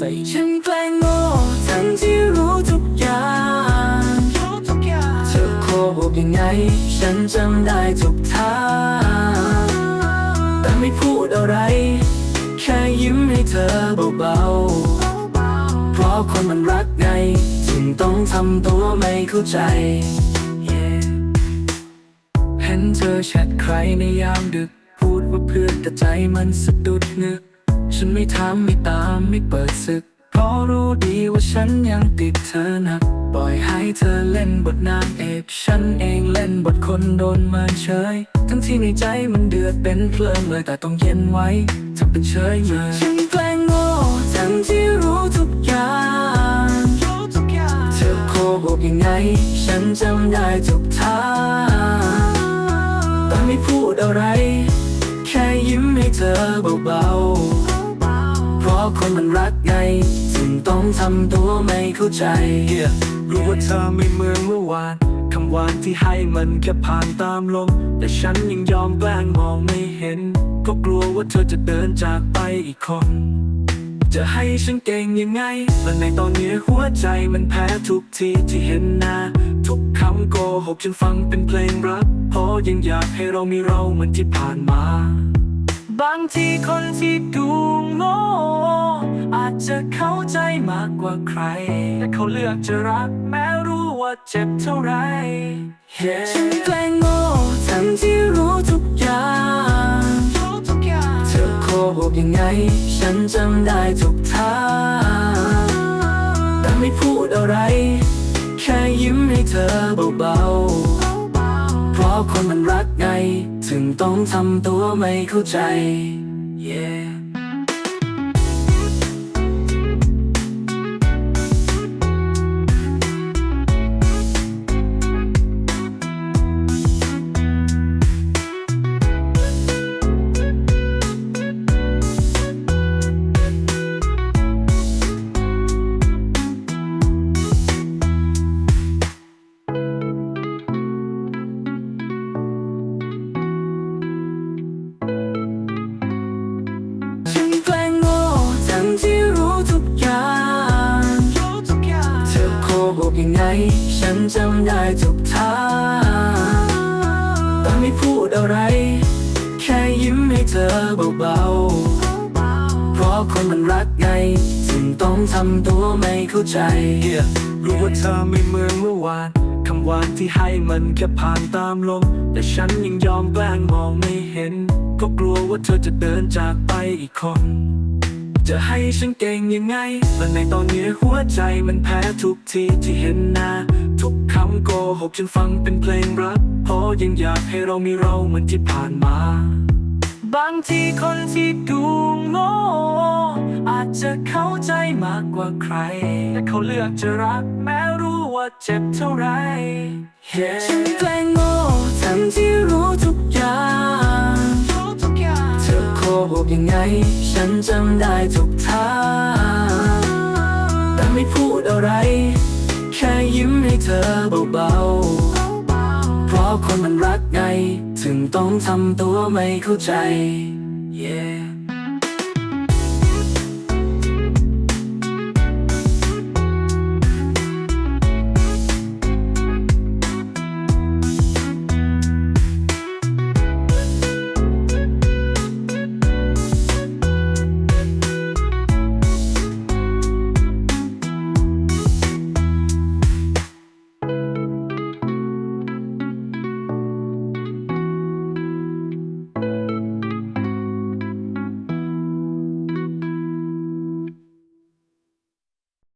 ฉันแกล้งโง่ทั้งที่รู้ทุกอย่างรู้ทุกอย่างเธอโกหกยังไง ฉันจำได้ทุกทางแต่ไม่พูดอะไร แค่ยิ้มให้เธอเบาๆ เพราะคนมันรักไงถึงต้องทำตัวไม่เข้าใจเห็นเธอแชทใครในยามดึก พูดว่าเพื่อนแต่ใจมันสะดุดนึก ฉันไม่ถามไม่ตามไม่เปิดศึก เพราะรู้ดีว่าฉันยังติดเธอหนัก ปล่อยให้เธอเล่นบทนางเอกฉันเองเล่นบทคนโดนเมินเฉย ทั้งที่ในใจมันเดือดเป็นเพลิงเลยแต่ต้องเย็นไว้ทำเป็นเฉยเมยฉันแกล้งโง่ทั้งที่รู้ทุกอย่างรู้ทุกอย่างเธอโกหกยังไง ฉันจำได้ทุกทางแต่ไม่พูดอะไร แค่ยิ้มให้เธอเบาๆเพราะคนมันรักไง ถึงต้องทำตัวไม่เข้าใจ Yeah รู้ว่าเธอไม่เหมือนเมื่อวานคำหวานที่ให้มันแค่ผ่านตามลม แต่ฉันยังยอมแกล้งมองไม่เห็นก็กลัวว่าเธอจะเดินจากไปอีกคน จะให้ฉันเก่งยังไง และในตอนนี้หัวใจมันแพ้ทุกทีที่เห็นหน้า ทุกคำโกหกจนฟังเป็นเพลงรักเพราะยังอยากให้เรามีเราเหมือนที่ผ่านมา บางทีคนที่ดูโง่อาจจะเข้าใจมากกว่าใคร แต่เขาเลือกจะรักแม้รู้ว่าเจ็บเท่าไหร Yeah ฉันแกล้งโง่ทั้งที่รู้ทุกอย่างรู้ทุกอย่างเธอโกหกยังไง ฉันจำได้ทุกทางแต่ไม่พูดอะไร แค่ยิ้มให้เธอเบาๆ เพราะคนมันรักไง ถึงต้องทำตัวไม่เข้าใจ Yeah ฉันจำได้ทุกท่างแต่ไม่พูดอะไร แค่ยิ้มให้เธอเบาๆ เพราะคนมันรักไงถึงต้องทำตัวไม่เข้าใจ Yeah รู้ว่าเธอไม่เหมือนเมื่อวานคำหวานที่ให้มันแค่ผ่านตามลม แต่ฉันยังยอมแกล้งมองไม่เห็น ก็กลัวว่าเธอจะเดินจากไปอีกคน จะให้ฉันเก่งยังไง และในตอนนี้หัวใจมันแพ้ทุกทีที่เห็นหน้า ทุกคำโกหกจนฟังเป็นเพลงรักเพราะยังอยากให้เรามีเราเหมือนที่ผ่านมา บางทีคนที่ดูโง่อาจจะเข้าใจมากกว่าใคร แต่เขาเลือกจะรักแม้รู้ว่าเจ็บเท่าไร Yeah ฉันแกล้ง ยังไง ฉันจำได้ทุกทางแต่ไม่พูดอะไร แค่ยิ้มให้เธอเบาๆ เพราะคนมันรักไง ถึงต้องทำตัวไม่เข้าใจ Yeah